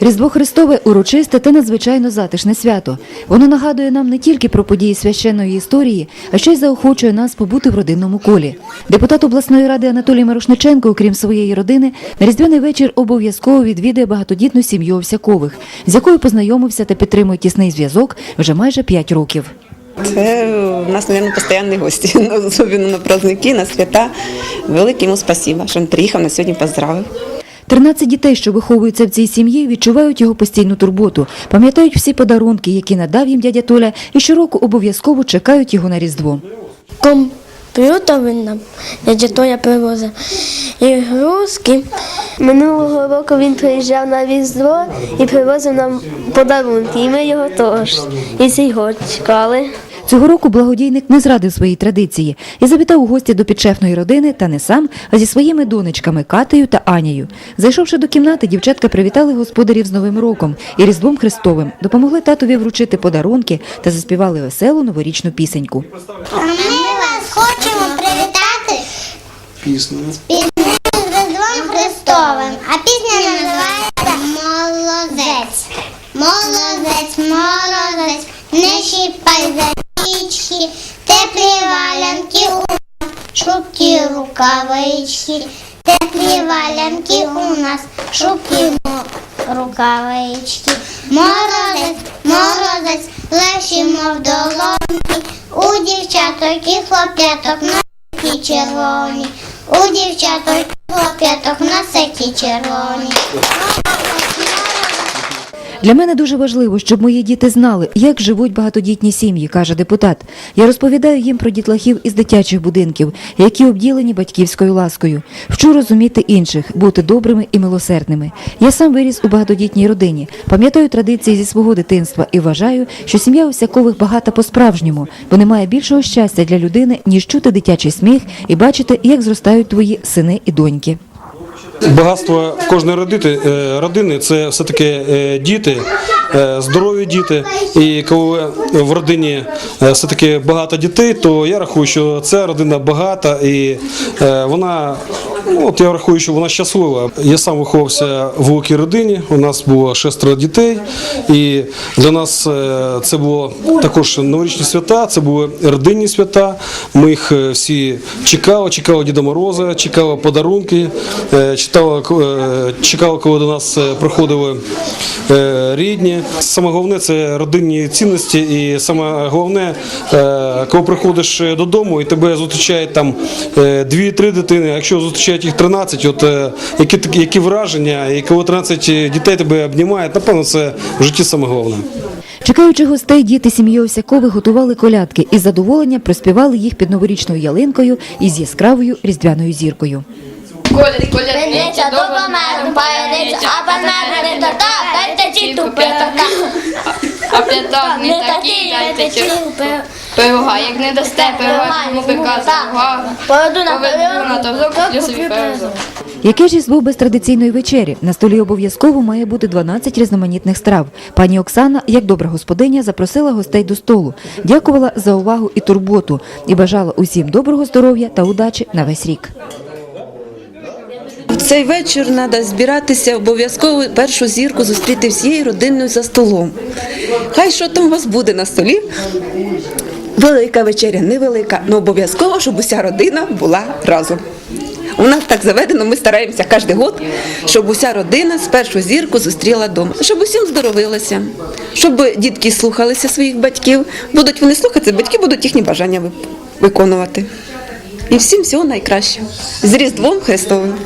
Різдво Христове урочисте та надзвичайно затишне свято. Воно нагадує нам не тільки про події священної історії, а ще й заохочує нас побути в родинному колі. Депутат обласної ради Анатолій Мирошниченко, окрім своєї родини, на різдвяний вечір обов'язково відвідує багатодітну сім'ю Овсякових, з якою познайомився та підтримує тісний зв'язок вже майже 5 років. Це у нас, мабуть, постійні гості, ну, особливо на праздники, на свята. Велике йому спасибо, що він приїхав на сьогодні поздравив. 13 дітей, що виховуються в цій сім'ї, відчувають його постійну турботу, пам'ятають всі подарунки, які надав їм дядя Толя, і щороку обов'язково чекають його на Різдво. Комп'ютер він нам дядя Толя привозив. Ігрузки. Минулого року він приїжджав на Різдво і привозив нам подарунки. І ми його теж. І цей год чекали. Цього року благодійник не зрадив своїй традиції і завітав у гості до підшефної родини та не сам, а зі своїми донечками Катею та Анією. Зайшовши до кімнати, дівчатка привітали господарів з Новим роком і Різдвом Христовим, допомогли татові вручити подарунки та заспівали веселу новорічну пісеньку. А ми вас хочемо привітати пісню. з Різдвом Христовим. А пісня називається Молодець. Молодець, молодець, не річки, теплі валянки у нас, шубки рукавички, теплі валянки у нас, шубки рукавички. Молодець, молодець, легші, мов долонки, у дівчаток і хлоп'яток на сакі червоні, у дівчаток і хлоп'яток на сакі червоні. Для мене дуже важливо, щоб мої діти знали, як живуть багатодітні сім'ї, каже депутат. Я розповідаю їм про дітлахів із дитячих будинків, які обділені батьківською ласкою. Вчу розуміти інших, бути добрими і милосердними. Я сам виріс у багатодітній родині, пам'ятаю традиції зі свого дитинства і вважаю, що сім'я Осякових багата по-справжньому, бо немає більшого щастя для людини, ніж чути дитячий сміх і бачити, як зростають твої сини і доньки. Багатство кожної родини, е, родини це все-таки е, діти, е, здорові діти. І коли в родині е, все-таки багато дітей, то я рахую, що ця родина багата і вона, ну, от я рахую, що вона щаслива. Я сам виховувався в великій родині. У нас було шестеро дітей, і для нас це було також новорічні свята, це були родинні свята. Ми їх е, всі чекали, чекали Діда Мороза, чекали подарунки, е, читали, е, чекали, коли до нас приходили рідні. Саме головне це родинні цінності, і саме головне, коли приходиш додому і тебе зустрічають там дві-три дитини, якщо зустрічають їх 13, от які які враження, і коли 13 дітей тебе обнімають, напевно, це в житті саме головне. Чекаючи гостей, діти сім'ї Осякових готували колядки і з задоволенням приспівали їх під новорічною ялинкою із яскравою різдвяною зіркою. А помер не та, дайте чіту п'ятака. а п'ятак не такий, дайте чу. Пирога, як не дасте пирога, йому пика завга. Поведу на на тазок, я собі пирог. Яке ж різдво без традиційної вечері? На столі обов'язково має бути 12 різноманітних страв. Пані Оксана, як добра господиня, запросила гостей до столу, дякувала за увагу і турботу і бажала усім доброго здоров'я та удачі на весь рік. В цей вечір треба збиратися обов'язково першу зірку зустріти всією родиною за столом. Хай що там у вас буде на столі. Велика вечеря, невелика, але обов'язково, щоб уся родина була разом. У нас так заведено, ми стараємося кожен год, щоб уся родина з першу зірку зустріла вдома, щоб усім здоровилося, щоб дітки слухалися своїх батьків. Будуть вони слухатися, батьки будуть їхні бажання виконувати. І всім всього найкращого. З Різдвом Христовим!